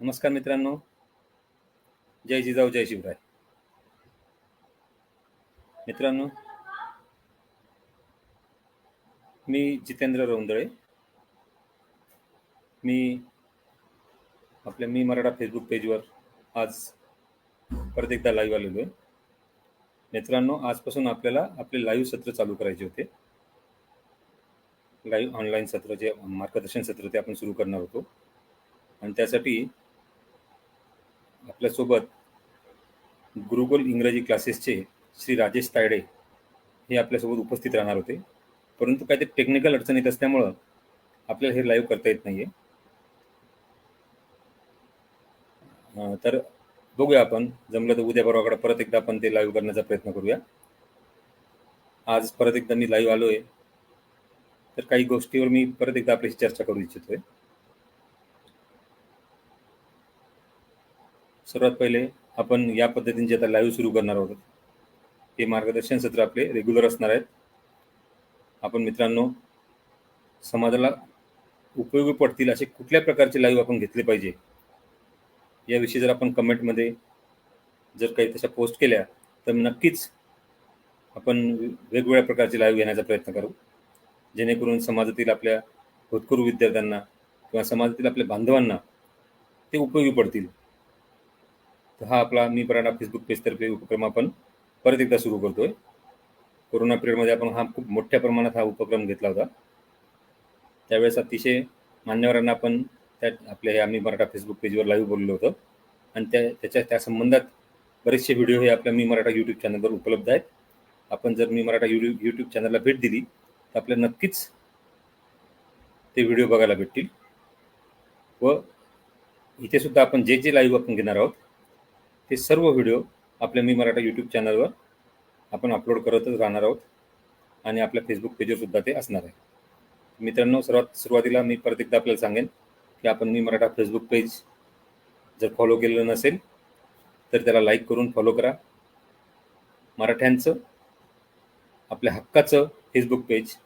नमस्कार मित्रांनो. जय जिजाऊ जय शिवराय. मित्रांनो मी जितेंद्र रौंदळे. मी आपल्या मी मराठा फेसबुक पेजवर आज परत एकदा लाईव्ह आलेलो आहे. मित्रांनो आजपासून आपल्याला आपले लाईव्ह सत्र चालू करायचे होते. लाईव्ह ऑनलाईन सत्र जे मार्गदर्शन सत्र ते आपण सुरू करणार होतो. आणि त्यासाठी आपल्यासोबत गुरुकुल इंग्रजी क्लासेसचे श्री राजेश तायडे हे आपल्यासोबत उपस्थित राहणार होते. परंतु काही ते टेक्निकल अडचण येत असल्यामुळं आपल्याला हे लाईव्ह करता येत नाहीये. आहे तर बघूया आपण. जमलं तर उद्या परवाकडे परत एकदा आपण ते लाईव्ह करण्याचा प्रयत्न करूया. आज परत एकदा मी लाईव्ह आलोय. तर काही गोष्टीवर मी परत एकदा आपल्याशी चर्चा करू इच्छितोय. सर्वात पहिले आपण या पद्धतींची आता लाईव्ह सुरू करणार आहोत हे मार्गदर्शन सत्र आपले रेग्युलर असणार आहेत. आपण मित्रांनो समाजाला उपयोगी पडतील असे कुठल्या प्रकारचे लाईव्ह आपण घेतले पाहिजे याविषयी जर आपण कमेंटमध्ये जर काही तशा पोस्ट केल्या तर नक्कीच आपण वेगवेगळ्या प्रकारचे लाईव्ह घेण्याचा प्रयत्न करू. जेणेकरून समाजातील आपल्या होतकरू विद्यार्थ्यांना किंवा समाजातील आपल्या बांधवांना ते उपयोगी पडतील. तर हा आपला मी पराठा फेसबुक पेजतर्फे उपक्रम आपण परत एकदा सुरू करतोय. कोरोना पिरियडमध्ये आपण हा खूप मोठ्या प्रमाणात हा उपक्रम घेतला होता. त्यावेळेस अतिशय मान्यवरांना आपण त्या आपल्या हे आम्ही मराठा फेसबुक पेजवर लाईव्ह बोललो होतं. आणि त्या त्याच्या त्या संबंधात बरेचसे व्हिडिओ हे आपल्या मी मराठा यूट्यूब चॅनलवर उपलब्ध आहेत. आपण जर मी मराठा यूट्यूब यूट्यूब चॅनलला भेट दिली तर आपल्याला नक्कीच ते व्हिडिओ बघायला भेटतील. व इथे सुद्धा आपण जे जे लाईव्ह आपण घेणार आहोत ते सर्व व्हिडिओ आपल्या मी मराठा यूट्यूब चॅनलवर आपण अपलोड करतच राहणार आहोत. आणि आपल्या फेसबुक पेजवर सुद्धा ते असणार आहे. मित्रांनो सर्वात सुरुवातीला मी परत एकदा आपल्याला सांगेन की आपण मी मराठा फेसबुक पेज जर फॉलो केलेलं नसेल तर त्याला लाईक करून फॉलो करा. मराठ्यांचं आपल्या हक्काचं फेसबुक पेज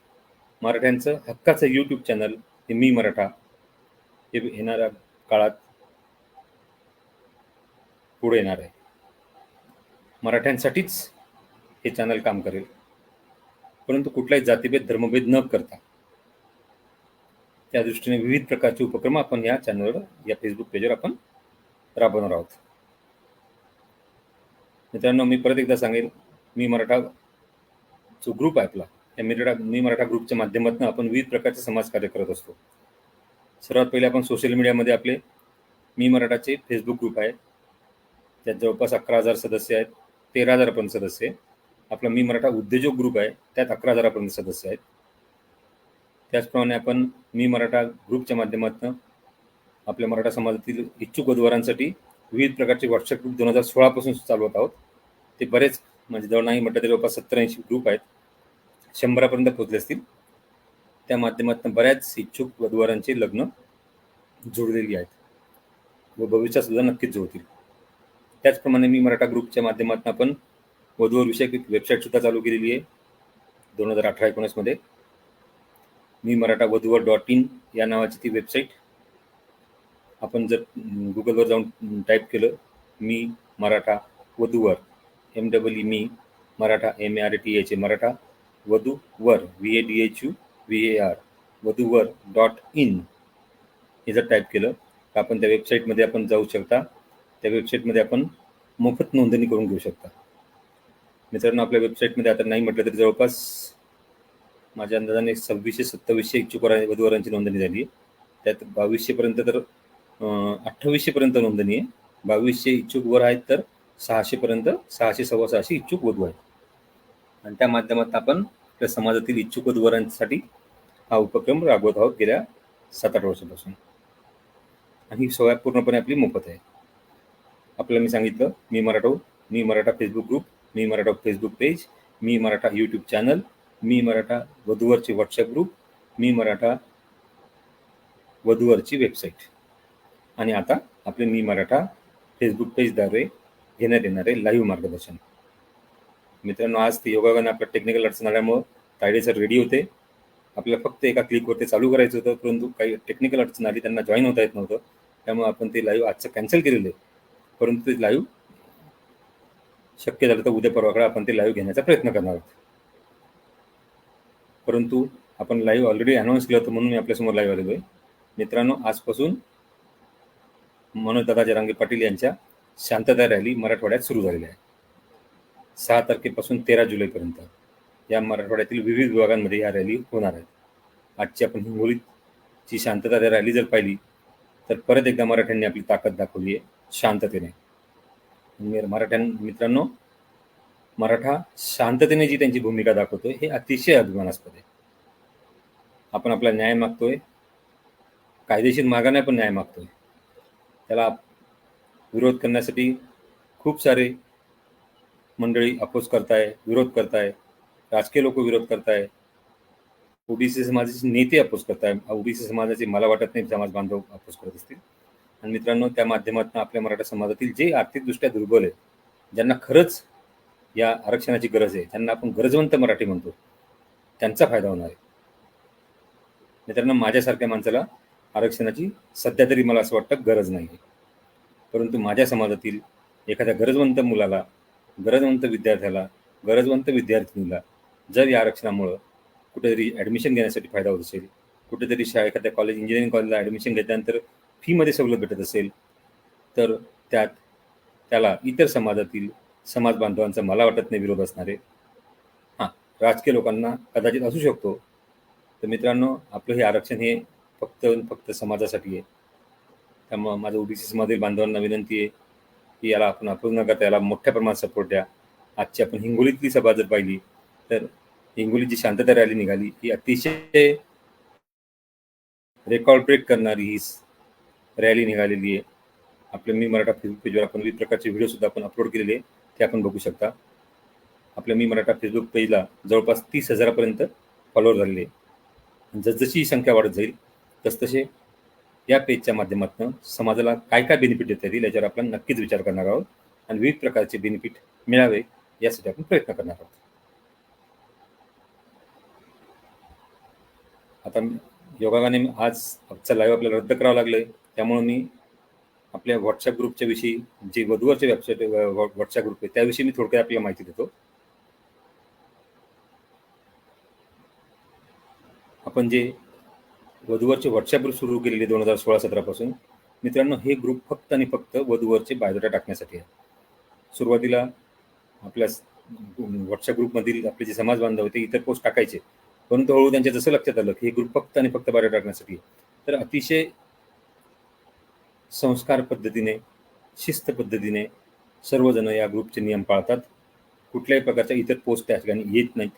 मराठ्यांचं हक्काचं यूट्यूब चॅनल हे मी मराठा हे येणाऱ्या काळात पुढे येणार आहे. मराठ्यांसाठीच हे चॅनल काम करेल. परंतु कुठलाही जातीभेद धर्मभेद न करता त्या दृष्टीने विविध प्रकारचे उपक्रम आपण या चॅनलवर या फेसबुक पेजवर आपण राबवणार आहोत. मित्रांनो मी परत एकदा सांगेल मी मराठा जो ग्रुप आहे आपला या मराठा मी मराठा ग्रुपच्या माध्यमातून आपण विविध प्रकारचे समाज कार्य करत असतो. सर्वात पहिले आपण सोशल मीडियामध्ये आपले मी मराठाचे फेसबुक ग्रुप आहे. त्यात जवळपास अकरा हजार सदस्य आहेत तेरा हजारपर्यंत सदस्य आहे आपला मी मराठा उद्योजक ग्रुप आहे त्यात अकरा हजारापर्यंत सदस्य आहेत. त्याचप्रमाणे आपण मी मराठा ग्रुपच्या माध्यमातून आपल्या मराठा समाजातील इच्छुक उद्वारांसाठी विविध प्रकारचे व्हॉट्सअप ग्रुप दोन हजार सोळापासून चालवत आहोत. ते बरेच म्हणजे जवळ नाही म्हटलं तरी जवळपास सत्तर ऐंशी ग्रुप आहेत. शंभरापर्यंत पोचले असतील. त्या माध्यमातून बऱ्याच इच्छुक वधवारांची लग्न जोडलेली आहेत. व भविष्यात सुद्धा नक्कीच जोडतील त्याचप्रमाणे मी मराठा ग्रुपच्या माध्यमातून आपण वधूवर विषयक वेबसाईट सुद्धा चालू केलेली आहे. दोन हजार अठरा एकोणीसमध्ये मी मराठा वधूवर डॉट इन या नावाची ती वेबसाईट आपण जर गुगलवर जाऊन टाईप केलं मी मराठा वधूवर M double E me Maratha M A R T H A Maratha वधूवर V A D H U V A R वधूवर dot in हे जर टाईप केलं तर आपण त्या वेबसाईटमध्ये आपण जाऊ शकता. त्या वेबसाईटमध्ये आपण मोफत नोंदणी करून घेऊ शकता. मित्रांनो आपल्या वेबसाईटमध्ये आता नाही म्हटलं तरी जवळपास माझ्या अंदाजाने सव्वीसशे सत्तावीसशे इच्छुक वधूवरांची नोंदणी झाली. आहे त्यात बावीसशेपर्यंत तर अठ्ठावीसशेपर्यंत नोंदणी आहे. बावीसशे इच्छुक वर आहेत तर सहाशेपर्यंत सहाशे सव्वा सहाशे इच्छुक वधू आहेत. आणि त्या माध्यमातून आपण आपल्या समाजातील इच्छुक वधूवरांसाठी हा उपक्रम राबवत आहोत गेल्या सात आठ वर्षापासून. आणि ही सोया पूर्णपणे आपली मोफत आहे. आपल्याला मी सांगितलं मी मराठा हो, मी मराठा फेसबुक ग्रुप मी मराठा फेसबुक पेज मी मराठा यूट्यूब चॅनल मी मराठा वधूवरचे व्हॉट्सअप ग्रुप मी मराठा वधूवरची वेबसाईट आणि आता आपले मी मराठा फेसबुक पेजद्वारे घेण्यात येणारे लाईव्ह मार्गदर्शन. मित्रांनो आज ते योगागाने आपल्या टेक्निकल अडचण आल्यामुळं तायडे सर रेडी होते. आपल्याला फक्त एका क्लिकवरती चालू करायचं होतं परंतु काही टेक्निकल अडचण आली त्यांना जॉईन होता येत नव्हतं. त्यामुळे आपण ते लाईव्ह आजचं कॅन्सल केलेलं आहे. परंतु ते लाईव्ह शक्य झालं तर उद्या परवाकडे आपण ते लाईव्ह घेण्याचा प्रयत्न करणार आहोत. परंतु आपण लाईव्ह ऑलरेडी अनाऊन्स केलं होतं म्हणून मी आपल्यासमोर लाईव्ह आलेलो आहे. मित्रांनो आजपासून मनोज दादा जरांगे पाटील यांच्या शांतता रॅली मराठवाड्यात सुरू झालेली आहे. सहा तारखेपासून तेरा जुलैपर्यंत या मराठवाड्यातील विविध विभागांमध्ये या रॅली होणार आहेत. आजची आपण हिंगोलीची शांतता रॅली जर पाहिली तर परत एकदा मराठ्यांनी आपली ताकद दाखवली आहे. शांततेने. मी- मराठ्यां मित्रांनो मराठा शांततेने जी त्यांची भूमिका दाखवतोय हे अतिशय अभिमानास्पद आहे. आपण आपला न्याय मागतोय कायदेशीर मार्गाने पण न्याय मागतोय. त्याला विरोध करण्यासाठी खूप सारे मंडळी अपोज करताय विरोध करताय राजकीय लोक विरोध करताय. ओबीसी समाजाचे नेते अपोज करताय. ओबीसी समाजाचे मला वाटत नाही समाज बांधव अपोज करत असतील. आणि मित्रांनो त्या माध्यमातून आपल्या मराठा समाजातील जे आर्थिकदृष्ट्या दुर्बल आहेत ज्यांना खरंच या आरक्षणाची गरज आहे त्यांना आपण गरजवंत मराठी म्हणतो त्यांचा फायदा होणार आहे. मित्रांनो माझ्यासारख्या माणसाला आरक्षणाची सध्या तरी मला असं वाटतं गरज नाही आहे. परंतु माझ्या समाजातील एखाद्या गरजवंत मुलाला गरजवंत विद्यार्थ्याला गरजवंत विद्यार्थिनीला जर या आरक्षणामुळं कुठेतरी ॲडमिशन घेण्यासाठी फायदा होत असेल कुठेतरी शा एखाद्या कॉलेज इंजिनिअरिंग कॉलेजला ॲडमिशन घेतल्यानंतर फीमध्ये सवलत भेटत असेल तर त्यात त्याला इतर समाजातील समाज बांधवांचा मला वाटत नाही विरोध असणार आहे. हां राजकीय लोकांना कदाचित असू शकतो. तर मित्रांनो आपलं हे आरक्षण हे फक्त फक्त समाजासाठी आहे. त्यामुळं माझं ओबीसी समाजातील बांधवांना विनंती आहे की याला आपण अपूर्ण न करता याला मोठ्या प्रमाणात सपोर्ट द्या. आजची आपण हिंगोलीतली सभा जर पाहिली तर हिंगोलीत जी शांतता रॅली निघाली. ही अतिशय रेकॉर्ड ब्रेक करणारी ही रॅली निघालेली आहे. आपल्या मी मराठा फेसबुक पेजवर आपण विविध प्रकारचे व्हिडिओसुद्धा आपण अपलोड केलेले आहे ते आपण बघू शकता. आपल्या मी मराठा फेसबुक पेजला जवळपास तीस हजारापर्यंत फॉलोअर झालेले आहे जसजशी ही संख्या वाढत जाईल तसतसे या पेजच्या माध्यमातून समाजाला काय काय बेनिफिट देता येतील याच्यावर आपण नक्कीच विचार करणार आहोत. आणि विविध प्रकारचे बेनिफिट मिळावे यासाठी आपण प्रयत्न करणार आहोत. आता योगाने आज आजचा लाईव्ह आपल्याला रद्द करावं लागलं आहे त्यामुळं मी आपल्या व्हॉट्सअप ग्रुपच्या विषयी जे वधूवरचे वेबसाईट व्हॉट्सअप ग्रुप आहे त्याविषयी मी थोडक्यात आपल्याला माहिती देतो. आपण जे वधूवरचे व्हॉट्सअप ग्रुप सुरू केलेले दोन हजार सोळा सतरापासून मित्रांनो हे ग्रुप फक्त आणि फक्त वधूवरचे बायोडाटा टाकण्यासाठी आहे. सुरुवातीला आपल्या व्हॉट्सअप ग्रुपमधील आपले जे समाज बांधव होते इतर पोस्ट टाकायचे. परंतु हळूहळू त्यांच्या जसं लक्षात आलं की हे ग्रुप फक्त आणि फक्त बायोडाटा टाकण्यासाठी आहे. तर अतिशय संस्कार पद्धतीने शिस्त पद्धतीने सर्वजण या ग्रुपचे नियम पाळतात. कुठल्याही प्रकारच्या इतर पोस्ट त्या ठिकाणी येत नाहीत.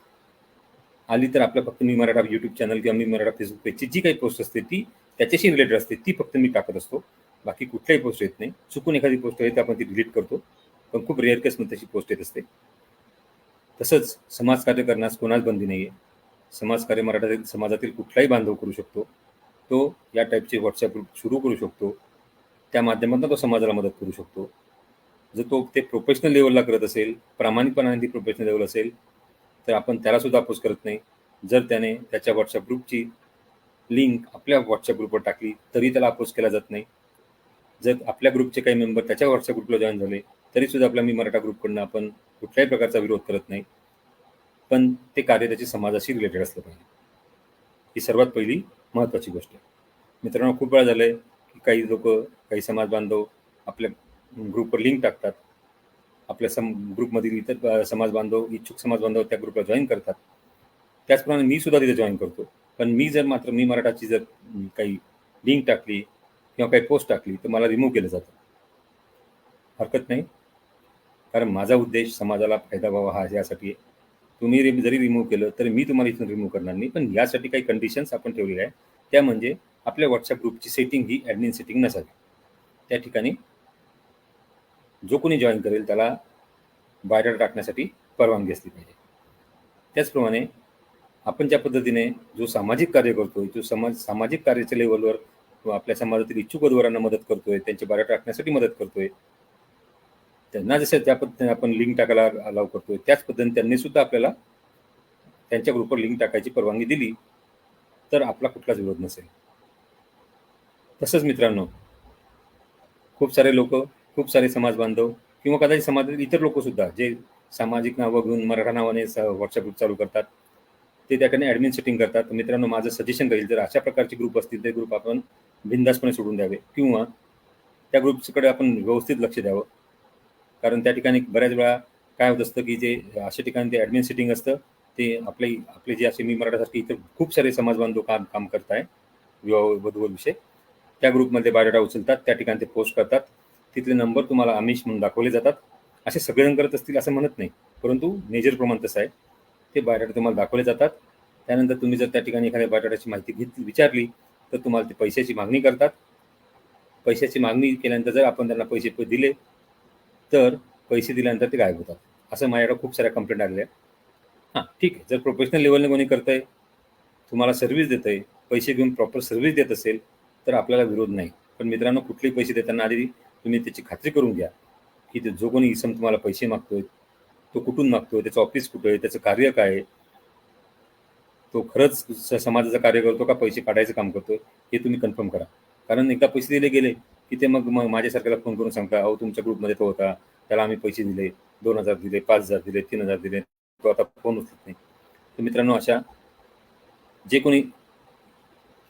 आली तर आपलं फक्त मी मराठा यूट्यूब चॅनल किंवा मी मराठा फेसबुक पेजची जी काही पोस्ट असते ती त्याच्याशी रिलेटेड असते ती फक्त मी टाकत असतो. बाकी कुठल्याही पोस्ट येत नाही. चुकून एखादी पोस्ट येते आपण ती डिलीट करतो. पण खूप रेअर केसमध्ये तशी पोस्ट येत असते. तसंच समाजकार्य करण्यास कोणाच बंदी नाही आहे समाजकार्य मराठा समाजातील कुठलाही बांधव करू शकतो. तो या टाईपचे व्हॉट्सअप ग्रुप सुरू करू शकतो. त्या माध्यमातून तो समाजाला मदत करू शकतो. जर तो ते प्रोफेशनल लेवलला करत असेल प्रामाणिकपणाने ती प्रोफेशनल लेवल असेल तर आपण त्याला सुद्धा अपोज करत नाही. जर त्याने त्याच्या व्हॉट्सअप ग्रुपची लिंक आपल्या व्हॉट्सअप ग्रुपवर टाकली तरी त्याला अपोज केला जात नाही. जर आपल्या ग्रुपचे काही मेंबर त्याच्या व्हॉट्सअप ग्रुपला जॉईन झाले तरी सुद्धा आपल्या मी मराठा ग्रुपकडनं आपण कुठल्याही प्रकारचा विरोध करत नाही. पण ते कार्य त्याची समाजाशी रिलेटेड असलं पाहिजे. ही सर्वात पहिली महत्त्वाची गोष्ट आहे. मित्रांनो खूप वेळा झालं आहे काही लोक काही समाज बांधव आपल्या ग्रुपवर लिंक टाकतात. आपल्या सम ग्रुपमधील इतर समाज बांधव इच्छुक समाज बांधव त्या ग्रुपला जॉईन करतात. त्याचप्रमाणे मी सुद्धा तिथे जॉईन करतो. पण मी जर मात्र मी मराठाची जर काही लिंक टाकली किंवा काही पोस्ट टाकली तर मला रिमूव्ह केलं जातं. हरकत नाही. कारण माझा उद्देश समाजाला फायदा व्हावा हा यासाठी. आहे तुम्ही रि जरी रिमूव्ह केलं तरी मी तुम्हाला इथून रिमूव्ह करणार नाही. पण यासाठी काही कंडिशन्स आपण ठेवलेल्या आहे त्या म्हणजे आपल्या व्हॉट्सअप ग्रुपची सेटिंग ही ॲडमिन सेटिंग नसावी. त्या ठिकाणी जो कोणी जॉईन करेल त्याला बायोडाटा टाकण्यासाठी परवानगी असली पाहिजे. त्याचप्रमाणे आपण ज्या पद्धतीने जो सामाजिक कार्य करतोय जो समाज सामाजिक कार्याच्या लेवलवर आपल्या समाजातील इच्छुक वधवरांना मदत करतोय त्यांचे बायोडाटा टाकण्यासाठी मदत करतोय त्यांना जसं त्या पद्धतीने आपण लिंक टाकायला अलाव करतोय त्याच पद्धतीने त्यांनी सुद्धा आपल्याला त्यांच्या ग्रुपवर लिंक टाकायची परवानगी दिली तर आपला कुठलाच विरोध नसेल. तसंच मित्रांनो खूप सारे लोक खूप सारे समाज बांधव किंवा कदाचित समाजातील इतर लोकसुद्धा जे सामाजिक नावं घेऊन मराठा नावाने व्हॉट्सअप ग्रुप चालू करतात ते त्याकडे ॲडमिन सेटिंग करतात. मित्रांनो माझं सजेशन राहील जर अशा प्रकारचे ग्रुप असतील ते ग्रुप आपण बिंदासपणे सोडून द्यावे किंवा त्या ग्रुपकडे आपण व्यवस्थित लक्ष द्यावं. कारण त्या ठिकाणी बऱ्याच वेळा काय होत असतं की जे अशा ठिकाणी ते ॲडमिन सेटिंग असतं ते आपले आपले जे असे मी मराठासारखे इतर खूप सारे समाज बांधव काम काम करत आहे विवाह वधूवर विषय त्या ग्रुपमध्ये बायोडाटा उचलतात त्या ठिकाणी ते पोस्ट करतात. तिथले नंबर तुम्हाला आमिष म्हणून दाखवले जातात. असे सगळेजण करत असतील असं म्हणत नाही. परंतु मेजर प्रमाण तसं आहे. ते बायोडाटा तुम्हाला दाखवले जातात. त्यानंतर तुम्ही जर त्या ठिकाणी एखाद्या बायोडाटाची माहिती घेतली विचारली तर तुम्हाला ते पैशाची मागणी करतात. पैशाची मागणी केल्यानंतर जर आपण त्यांना पैसे दिले तर पैसे दिल्यानंतर ते गायब होतात. असं माझ्याकडे खूप साऱ्या कंप्लेंट आलेल्या आहेत. हां ठीक आहे. जर प्रोफेशनल लेवलने कोणी करतं आहे तुम्हाला सर्व्हिस देतं आहे पैसे घेऊन प्रॉपर सर्व्हिस देत असेल तर आपल्याला विरोध नाही. पण मित्रांनो कुठलेही पैसे देताना आधी तुम्ही त्याची खात्री करून घ्या की ते जो कोणी इसम तुम्हाला पैसे मागतोय तो कुठून मागतोय त्याचं ऑफिस कुठं आहे त्याचं कार्य काय आहे तो खरंच समाजाचं कार्य करतो का पैसे काढायचं काम करतोय हे तुम्ही कन्फर्म करा. कारण एकदा पैसे दिले गेले की ते मग मग माझ्यासारख्याला फोन करून सांगता अहो तुमच्या ग्रुपमध्ये तो होता त्याला आम्ही पैसे दिले दोन हजार दिले पाच हजार दिले तीन हजार दिले तो आता फोन उचलत नाही. तर मित्रांनो अशा जे कोणी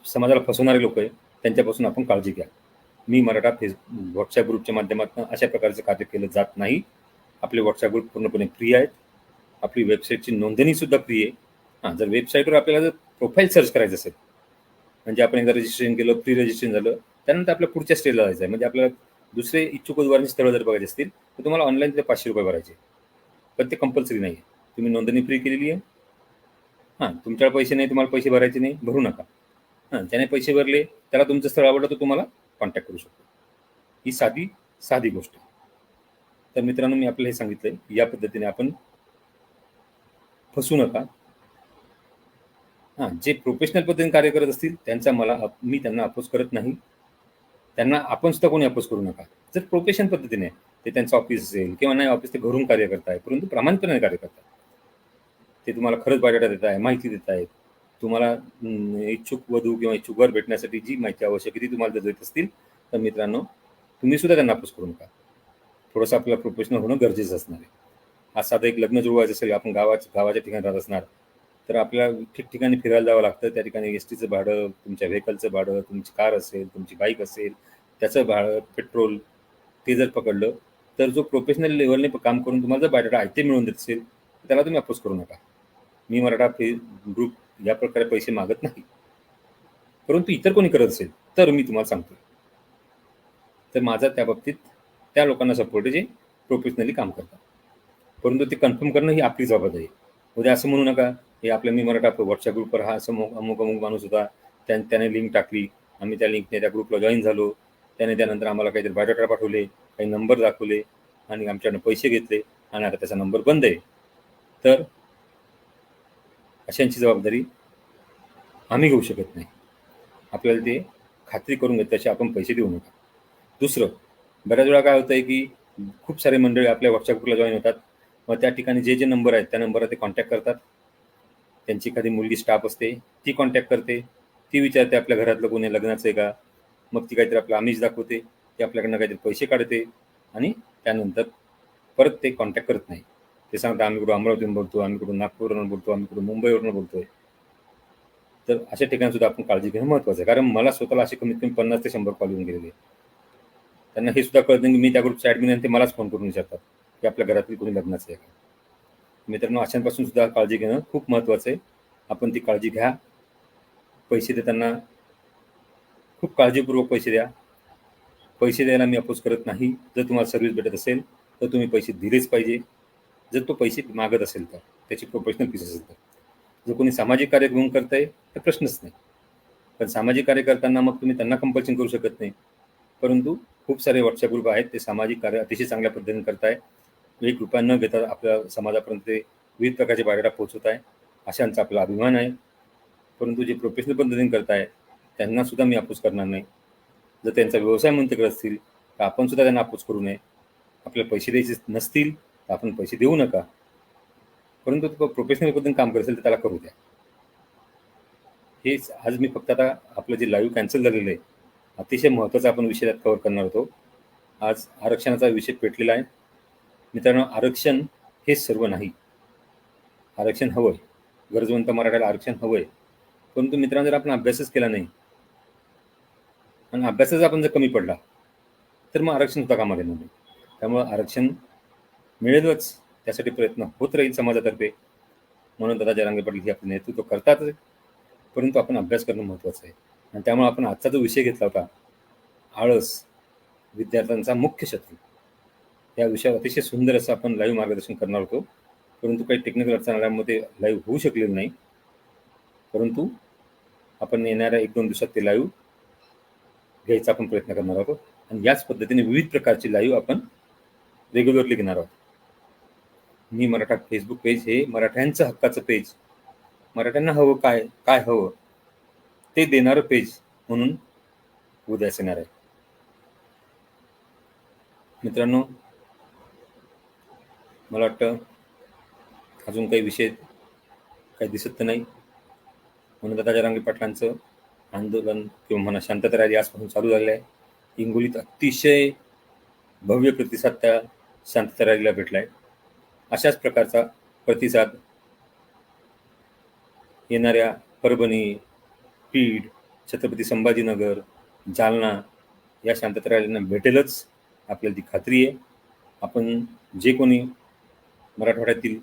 समाजाला फसवणारे लोक आहे त्यांच्यापासून आपण काळजी घ्या. मी मराठा फेस व्हॉट्सॲप ग्रुपच्या माध्यमातून अशा प्रकारचं कार्य केलं जात नाही. आपले व्हॉट्सॲप ग्रुप पूर्णपणे फ्री आहेत. आपली वेबसाईटची नोंदणीसुद्धा फ्री आहे. हां जर वेबसाईटवर आपल्याला जर प्रोफाईल सर्च करायचं असेल म्हणजे आपण एकदा रजिस्ट्रेशन केलं प्री रजिस्ट्रेशन झालं त्यानंतर आपल्या पुढच्या स्टेजला जायचं आहे. म्हणजे आपल्याला दुसरे इच्छुक उद्वारांची स्थळं जर बघायचे असतील तर तुम्हाला ऑनलाईन तिथे पाचशे रुपये भरायचे पण ते कंपल्सरी नाही आहे तुम्ही नोंदणी फ्री केलेली आहे. हां तुमच्याकडे पैसे नाही तुम्हाला पैसे भरायचे नाही. भरू नका. हां त्याने पैसे भरले त्याला तुमचं स्थळ आवडलं तर तुम्हाला कॉन्टॅक्ट करू शकतो. ही साधी साधी गोष्ट आहे. तर मित्रांनो मी आपल्याला हे सांगितलंय या पद्धतीने आपण फसू नका. हां जे प्रोफेशनल पद्धतीने कार्य करत असतील त्यांचा मला मी त्यांना अपोज करत नाही. त्यांना आपण सुद्धा कोणी अपोज करू नका. जर प्रोफेशन पद्धतीने ते त्यांचं ऑफिस असेल किंवा नाही ऑफिस ते घरून कार्य करताय परंतु प्रामाणिकपणे कार्य करतात ते तुम्हाला खरंच बायोडाटा देत आहे माहिती देत आहेत तुम्हाला इच्छुक वधू किंवा इच्छुक वर भेटण्यासाठी जी माहिती आवश्यक आहे ती तुम्हाला जर देत असतील. तर मित्रांनो तुम्ही सुद्धा त्यांना अपोज करू नका. थोडंसं आपल्याला प्रोफेशनल होणं गरजेचं असणार आहे. आज साधं एक लग्न जुळवायचं असेल आपण गावाच्या गावाच्या ठिकाणी राहत असणार तर आपल्याला ठिकठिकाणी फिरायला जावं लागतं. त्या ठिकाणी एस टीचं भाडं तुमच्या व्हेकलचं भाडं तुमची कार असेल तुमची बाईक असेल त्याचं भाडं पेट्रोल ते जर पकडलं तर जो प्रोफेशनल लेवलने काम करून तुम्हाला जर बायोडाटा आयते मिळवून देत असेल तर त्याला तुम्ही अपोज करू नका. मी मराठा फे ग्रुप या प्रकारे पैसे मागत नाही. परंतु इतर कोणी करत असेल तर मी तुम्हाला सांगतो तर माझा त्या बाबतीत त्या लोकांना सपोर्ट आहे जे प्रोफेशनली काम करतात. परंतु ते कन्फर्म करणं ही आपली जबाबदारी आहे. उद्या असं म्हणू नका हे आपल्या मी मराठा व्हॉट्सअप ग्रुपवर हा असं अमुक अमुक माणूस होता. त्यां त्याने लिंक टाकली. आम्ही त्या लिंकने त्या ग्रुपला जॉईन झालो. त्याने त्यानंतर आम्हाला काहीतरी बायोडाटा पाठवले काही नंबर दाखवले आणि आमच्याकडनं पैसे घेतले आणि आता त्याचा नंबर बंद आहे. तर अशांची जबाबदारी आम्ही घेऊ शकत नाही. आपल्याला ते खात्री करून घेत तसे आपण पैसे देऊ नका. दुसरं बऱ्याच वेळा काय होतं आहे की खूप सारे मंडळी आपल्या व्हॉट्सअप ग्रुपला जॉईन होतात. मग त्या ठिकाणी जे जे नंबर आहेत त्या नंबरवर ते कॉन्टॅक्ट करतात. त्यांची एखादी मुलगी स्टाफ असते ती कॉन्टॅक्ट करते. ती विचारते आपल्या घरातलं कोणी लग्नाचं आहे का? मग ती काहीतरी आपलं आमिष दाखवते ती आपल्याकडनं काहीतरी पैसे काढते आणि त्यानंतर परत ते कॉन्टॅक्ट करत नाही. ते सांगतात आम्ही कुठं अमरावतीहून बोलतो आम्ही कुठून नागपूरवरून बोलतो आम्ही कुठून मुंबईवरून बोलतोय. तर अशा ठिकाणी सुद्धा आपण काळजी घेणं महत्त्वाचं आहे. कारण मला स्वतःला असे कमीत कमी पन्नास ते शंभर कॉल येऊन गेलेले त्यांना हे सुद्धा कळत नाही की मी त्या ग्रुपच्या ॲडमिन आहे ते मलाच फोन करून विचारतात की आपल्या घरातील कोणी लग्नाचं आहे का? मित्रांनो अशांपासून सुद्धा काळजी घेणं खूप महत्त्वाचं आहे. आपण ती काळजी घ्या. पैसे देताना खूप काळजीपूर्वक पैसे द्या. पैसे द्यायला मी अपोज करत नाही. जर तुम्हाला सर्व्हिस भेटत असेल तर तुम्ही पैसे दिलेच पाहिजे. जर तो पैसे मागत असेल तर त्याची प्रोफेशनल फीस असेल तर. जर कोणी सामाजिक कार्य घेऊन करताय तर प्रश्नच नाही. पण सामाजिक कार्य करताना मग तुम्ही त्यांना कंपल्शन करू शकत नाही. परंतु खूप सारे व्हॉट्सअप ग्रुप आहेत ते सामाजिक कार्य अतिशय चांगल्या पद्धतीने करताय. एक रुपया न घेता आपल्या समाजापर्यंत ते विविध प्रकारचे बायोडाटा पोहोचवत आहे. अशांचा आपला अभिमान आहे. परंतु जे प्रोफेशनल पद्धतीने करताय त्यांना सुद्धा मी अपोज करणार नाही. जर त्यांचा व्यवसाय म्हणून ते करत असतील तर आपण सुद्धा त्यांना अपोज करू नये. आपल्याला पैसे द्यायचे नसतील तर आपण पैसे देऊ नका. परंतु तो प्रोफेशनल पद्धतीने काम करत असेल तर त्याला करू द्या. हेच आज मी फक्त आता आपलं जे लाईव्ह कॅन्सल झालेलं आहे अतिशय महत्त्वाचा आपण विषय त्यात कव्हर करणार होतो. आज आरक्षणाचा विषय पेटलेला आहे. मित्रांनो आरक्षण हे सर्व नाही. आरक्षण हवं आहे गरजवंत मराठ्याला आरक्षण हवं आहे परंतु मित्रांनो जर आपण अभ्यासच केला नाही आणि अभ्यासच आपण जर कमी पडला तर मग आरक्षण होता कामा घेणार नाही. त्यामुळं आरक्षण मिळेलच. त्यासाठी प्रयत्न होत राहील समाजातर्फे. म्हणून दादा जरांगे पाटील हे आपलं नेतृत्व करतातच परंतु आपण अभ्यास करणं महत्त्वाचं आहे. आणि त्यामुळे आपण आजचा जो विषय घेतला होता आळस विद्यार्थ्यांचा मुख्य शत्रू या विषयावर अतिशय सुंदर असं आपण लाईव्ह मार्गदर्शन करणार होतो. परंतु काही टेक्निकल अडचण आल्यामुळे ते लाईव्ह होऊ शकलेलं नाही. परंतु आपण येणाऱ्या एक दोन दिवसात ते लाईव्ह घ्यायचा आपण प्रयत्न करणार आहोत. आणि याच पद्धतीने विविध प्रकारची लाईव्ह आपण रेग्युलरली घेणार आहोत. मी मराठा फेसबुक पेज हे मराठ्यांचं हक्काचं पेज मराठ्यांना हवं काय काय हवं? ते देणारं पेज म्हणून उद्यास येणार आहे. मित्रांनो मला वाटतं अजून काही विषय काही दिसत तर नाही. म्हणून दादा रांगे पाटलांचं आंदोलन किंवा म्हणा शांतता रॅली आजपासून चालू झालेलं आहे. हिंगोलीत अतिशय भव्य प्रतिसाद त्या शांतता रॅलीला भेटला आहे अशाच प्रकारचा प्रतिसाद येणाऱ्या परभणी पीड छत्रपती संभाजीनगर जालना या शांतता रॅलींना भेटेलच. आपल्याला ती खात्री आहे. आपण जे कोणी मराठवाड्यातील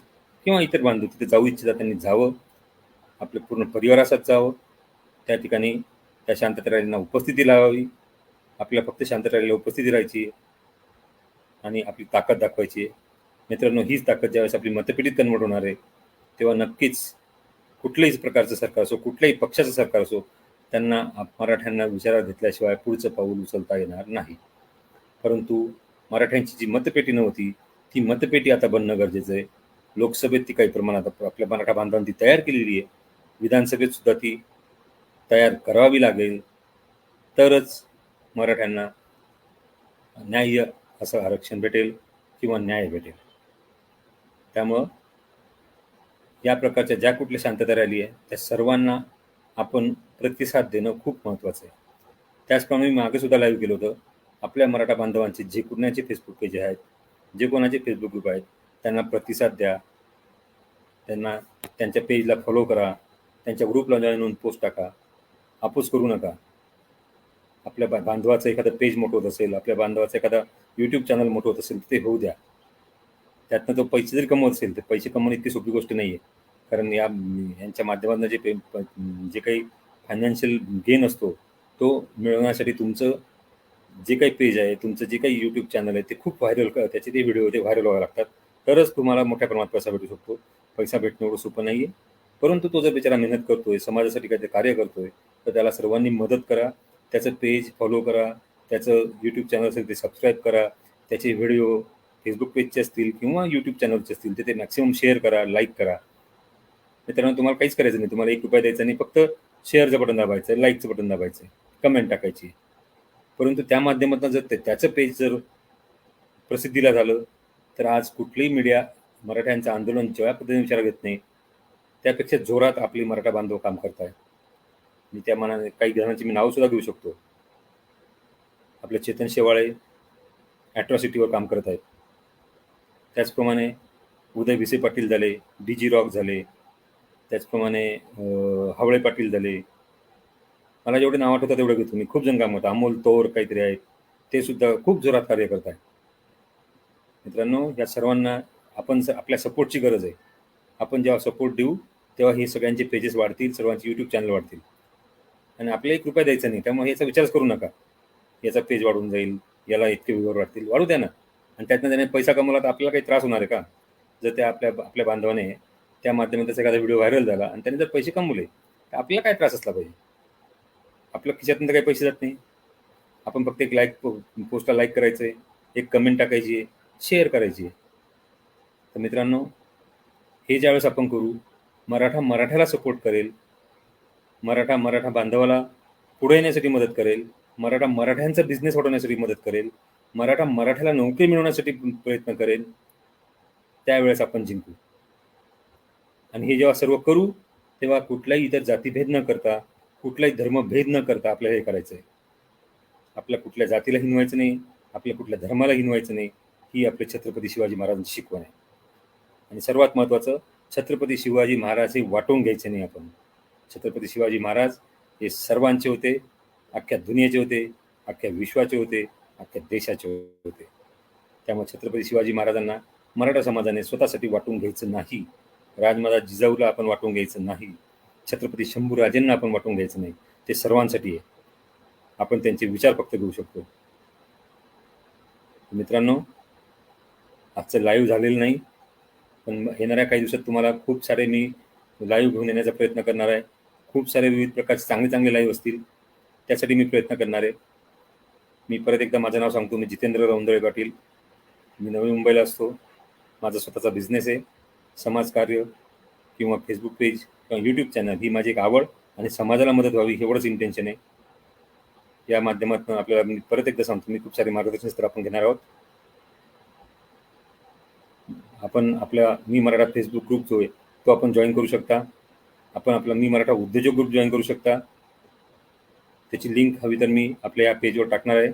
किंवा इतर बांधव तिथे जाऊ इच्छितात त्यांनी जावं. आपलं पूर्ण परिवारासह जावं. त्या ठिकाणी त्या शांतता रॅलींना उपस्थिती लावावी. आपल्या फक्त शांतता रॅलीला उपस्थिती राहायची आणि आपली ताकद दाखवायची आहे. मित्रांनो हीच ताकद ज्यावेळेस आपली मतपेटीत कन्वर्ट होणार आहे तेव्हा नक्कीच कुठल्याही प्रकारचं सरकार असो कुठल्याही पक्षाचं सरकार असो त्यांना मराठ्यांना विचारात घेतल्याशिवाय पुढचं पाऊल उचलता येणार नाही. परंतु मराठ्यांची जी मतपेटी नव्हती ती मतपेटी आता बनणं गरजेचं आहे. लोकसभेत ती काही प्रमाणात आपल्या मराठा बांधवांनी ती तयार केलेली आहे. विधानसभेत सुद्धा ती तयार करावी लागेल. तरच मराठ्यांना न्याय्य असं आरक्षण भेटेल किंवा न्याय भेटेल. त्यामुळं या प्रकारच्या ज्या कुठल्या शांतता रॅली आहे त्या सर्वांना आपण प्रतिसाद देणं खूप महत्त्वाचं आहे. त्याचप्रमाणे मी मागे सुद्धा लाईव्ह केलं होतं. आपल्या मराठा बांधवांचे जे कुणाचे फेसबुक पेज आहेत जे कोणाचे फेसबुक ग्रुप आहेत त्यांना प्रतिसाद द्या. त्यांना त्यांच्या पेजला फॉलो करा. त्यांच्या ग्रुपला जाऊन पोस्ट टाका. आपूस करू नका. आपल्या बांधवाचं एखादं पेज मोठं होत असेल आपल्या बांधवाचं एखादा यूट्यूब चॅनल मोठं होत असेल ते होऊ द्या. त्यातनं तो पैसे जरी कमवत असेल तर पैसे कमवणं इतकी सोपी गोष्ट नाही आहे कारण या यांच्या माध्यमातून जे पे जे काही फायनान्शियल गेन असतो तो मिळवण्यासाठी तुमचं जे काही पेज आहे तुमचं जे काही यूट्यूब चॅनल आहे ते खूप व्हायरल त्याचे ते व्हिडिओ ते व्हायरल व्हावं लागतात. तरच तुम्हाला मोठ्या प्रमाणात पैसा भेटू शकतो. पैसा भेटणं एवढं सोपं नाही आहे परंतु तो जर बिचारा मेहनत करतोय समाजासाठी काहीतरी कार्य करतोय तर त्याला सर्वांनी मदत करा त्याचं पेज फॉलो करा त्याचं यूट्यूब चॅनल असेल ते सबस्क्राईब करा त्याचे व्हिडिओ फेसबुक पेजचे असतील किंवा यूट्यूब चॅनलचे असतील ते ते मॅक्सिमम शेअर करा लाईक करा. मित्रांनो तुम्हाला काहीच करायचं नाही. तुम्हाला एक रुपया द्यायचा नाही फक्त शेअरचं बटन दाबायचं लाईकचं बटन दाबायचं कमेंट टाकायची. परंतु त्या माध्यमातून जर त्याचं पेज जर प्रसिद्धीला झालं तर आज कुठलीही मीडिया मराठ्यांचं आंदोलन ज्या पद्धतीने विचार घेत नाही त्यापेक्षा जोरात आपली मराठा बांधव काम करत आहे आणि त्या मनाने काही जणांची मी नावसुद्धा घेऊ शकतो. आपले चेतन शेवाळे ॲट्रॉसिटीवर काम करत आहेत. त्याचप्रमाणे उदय भिसे पाटील झाले डी जी रॉक झाले त्याचप्रमाणे हवळे पाटील झाले. मला जेवढे नाव आठवतात तेवढं घेतो मी. खूप जण काम होतं. अमोल तोर काहीतरी आहेत. ते सुद्धा खूप जोरात कार्य करत आहेत. मित्रांनो या सर्वांना आपण स आपल्या सपोर्टची गरज आहे. आपण जेव्हा सपोर्ट देऊ तेव्हा हे सगळ्यांचे पेजेस वाढतील सर्वांचे यूट्यूब चॅनल वाढतील. आणि आपल्याही कृपया द्यायचा नाही. त्यामुळे याचा विचारच करू नका. याचा पेज वाढून जाईल. याला इतके व्ह्यूवर वाढतील. वाढू द्या ना. आणि त्यातनं त्याने पैसा कमवला तर आपल्याला काही त्रास होणार आहे का? जर त्या आपल्या आपल्या बांधवाने त्या माध्यमात त्याचा एखादा व्हिडिओ व्हायरल झाला आणि त्याने जर पैसे कमवले तर आपल्याला काय त्रास असला पाहिजे? आपल्या खिशातून तर काही पैसे जात नाही. आपण फक्त एक लाईक पोस्टला लाईक करायचं आहे एक कमेंट टाकायची आहे शेअर करायची आहे. तर मित्रांनो हे ज्यावेळेस आपण करू मराठा मराठ्याला सपोर्ट करेल. मराठा मराठा बांधवाला पुढे येण्यासाठी मदत करेल. मराठा मराठ्यांचा बिझनेस वाढवण्यासाठी मदत करेल. मराठा मराठ्याला नोकरी मिळवण्यासाठी प्रयत्न करेल त्यावेळेस आपण जिंकू. आणि हे जेव्हा सर्व करू तेव्हा कुठलाही इतर जातीभेद न करता कुठलाही धर्मभेद न करता आपल्याला हे करायचं आहे आपल्या कुठल्या जातीला हिनवायचं नाही आपल्या कुठल्या धर्माला हिनवायचं नाही ही आपले छत्रपती शिवाजी महाराजांची शिकवण आहे. आणि सर्वात महत्त्वाचं छत्रपती शिवाजी महाराज हे वाटून घ्यायचे नाही आपण. छत्रपती शिवाजी महाराज हे सर्वांचे होते अख्ख्या दुनियेचे होते अख्ख्या विश्वाचे होते अख्ख्या देशाचे होते. त्यामुळे छत्रपती शिवाजी महाराजांना मराठा समाजाने स्वतःसाठी वाटून घ्यायचं नाही. राजमाता जिजाऊला आपण वाटून घ्यायचं नाही. छत्रपती शंभूराजेंना आपण वाटून घ्यायचं नाही. ते सर्वांसाठी आहे. आपण त्यांचे विचार फक्त घेऊ शकतो. मित्रांनो आजचं लाईव्ह झालेलं नाही. पण येणाऱ्या काही दिवसात तुम्हाला खूप सारे मी लाईव्ह घेऊन येण्याचा प्रयत्न करणार आहे. खूप सारे विविध प्रकारचे चांगले चांगले लाईव्ह असतील. त्यासाठी मी प्रयत्न करणार आहे. मी परत एकदा माझं नाव सांगतो मी जितेंद्र रौंदळे पाटील. मी नवी मुंबईला असतो. माझा स्वतःचा बिझनेस आहे. समाजकार्य किंवा फेसबुक पेज किंवा यूट्यूब चॅनल ही माझी एक आवड आणि समाजाला मदत व्हावी एवढंच इंटेन्शन आहे. या माध्यमातून आपल्याला मी परत एकदा सांगतो मी खूप सारे मार्गदर्शन तर आपण घेणार आहोत. आपण आपल्या मी मराठा फेसबुक ग्रुप जो आहे तो आपण जॉईन करू शकता. आपण आपला मी मराठा उद्योजक ग्रुप जॉईन करू शकता. त्याची लिंक हवी तर मी आपल्या या पेजवर टाकणार आहे.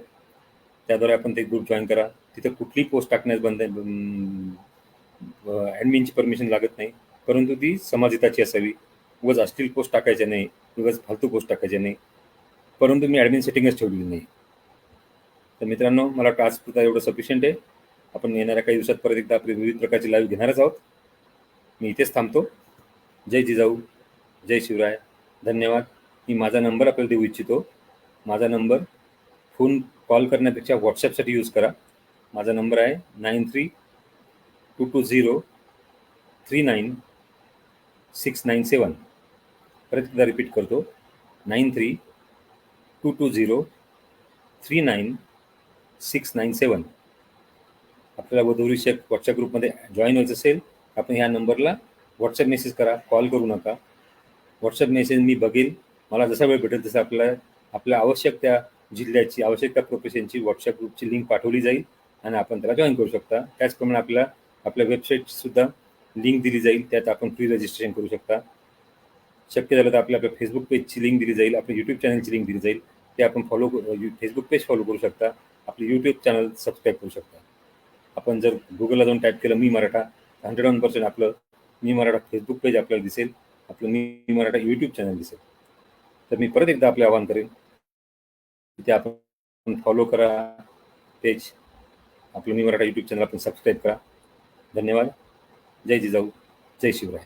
त्याद्वारे आपण ते ग्रुप जॉईन करा. तिथे कुठली पोस्ट टाकण्यास बंद ॲडमिनची परमिशन लागत नाही. परंतु ती समाजहिताची असावी. उगाच अश्लील पोस्ट टाकायच्या नाही. उगाच फालतू पोस्ट टाकायच्या नाही. परंतु मी ॲडमिन सेटिंगच ठेवलेली नाही. तर मित्रांनो मला टास्क पुरता एवढं सफिशियंट आहे. आपण येणाऱ्या काही दिवसात परत एकदा आपले विविध प्रकारचे लाईव्ह घेणारच आहोत. मी इथेच थांबतो. जय जिजाऊ. जय शिवराय. धन्यवाद. मी माझा नंबर आपल्याला देऊ इच्छितो. माझा नंबर फोन कॉल करण्यापेक्षा व्हॉट्सॲपसाठी यूज करा. माझा नंबर आहे nine three two two zero three nine six nine seven. परत एकदा रिपीट करतो. Nine three two two zero three nine six nine seven. आपल्याला वधूविषयक व्हॉट्सअप ग्रुपमध्ये जॉईन व्हायचं असेल आपण ह्या नंबरला व्हॉट्सअप मेसेज करा कॉल करू नका. व्हॉट्सअप मेसेज मी बघेल. मला जसा वेळ भेटेल तसं आपल्या आपल्या आवश्यक त्या जिल्ह्याची आवश्यक त्या प्रोफेशनची व्हॉट्सअप ग्रुपची लिंक पाठवली जाईल आणि आपण त्याला जॉईन करू शकता. त्याचप्रमाणे आपल्या आपल्या वेबसाईटसुद्धा लिंक दिली जाईल. त्यात आपण फ्री रजिस्ट्रेशन करू शकता. शक्य झालं तर आपल्या आपल्या फेसबुक पेजची लिंक दिली जाईल. आपल्या यूट्यूब चॅनलची लिंक दिली जाईल. ते आपण फॉलो फेसबुक पेज फॉलो करू शकता. आपले यूट्यूब चॅनल सबस्क्राईब करू शकता. आपण जर गुगलला जाऊन टाईप केलं मी मराठा हंड्रेड वन पर्सेंट आपलं मी मराठा फेसबुक पेज आपल्याला दिसेल. आपलं मी मराठा यूट्यूब चॅनल दिसेल. तर मी परत एकदा आपले आवाहन करेन तिथे आपण फॉलो करा. पेज आपलं मी मराठा यूट्यूब चॅनल आपण सबस्क्राईब करा. धन्यवाद. जय जिजाऊ. जय शिवराय.